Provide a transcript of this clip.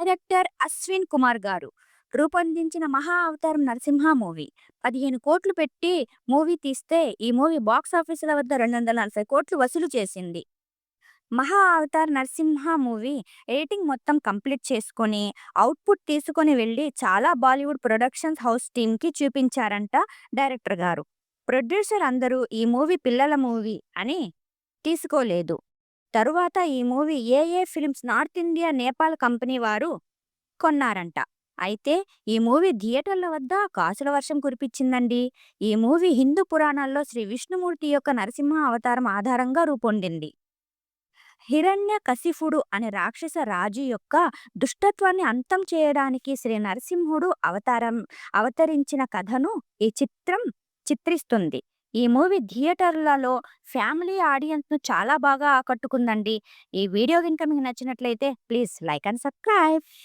Director Ashwin Kumar గారు. రూపొందించిన మహా అవతారం నరసింహ మూవీ. పదిహేను కోట్లు పెట్టి మూవీ తీస్తే ఈ మూవీ బాక్స్ ఆఫీసుల వద్ద రెండు వందల నలభై కోట్లు వసూలు చేసింది. మహా అవతార్ నరసింహ మూవీ ఎడిటింగ్ మొత్తం కంప్లీట్ చేసుకొని అవుట్పుట్ తీసుకొని వెళ్ళి చాలా బాలీవుడ్ ప్రొడక్షన్స్ హౌస్ టీంకి చూపించారంట డైరెక్టర్ గారు. ప్రొడ్యూసర్ అందరూ ఈ మూవీ పిల్లల మూవీ అని తీసుకోలేదు. తరువాత ఈ movie A A films north India Nepal company వారు కొన్నారంట. అయితే ఈ మూవీ థియేటర్ల వద్ద కాసుల వర్షం కురిపించిందండి. ఈ మూవీ హిందూ పురాణాల్లో శ్రీ విష్ణుమూర్తి యొక్క నరసింహ అవతారం ఆధారంగా రూపొందింది. హిరణ్య కసిఫుడు అనే రాక్షస రాజు యొక్క దుష్టత్వాన్ని అంతం చేయడానికి శ్రీ నరసింహుడు అవతారం అవతరించిన కథను ఈ చిత్రం చిత్రిస్తుంది. ఈ మూవీ థియేటర్లలో ఫ్యామిలీ ఆడియన్స్ను చాలా బాగా ఆకట్టుకుందండి. ఈ వీడియో కనుక మీకు నచ్చినట్లయితే ప్లీజ్ లైక్ అండ్ సబ్స్క్రైబ్.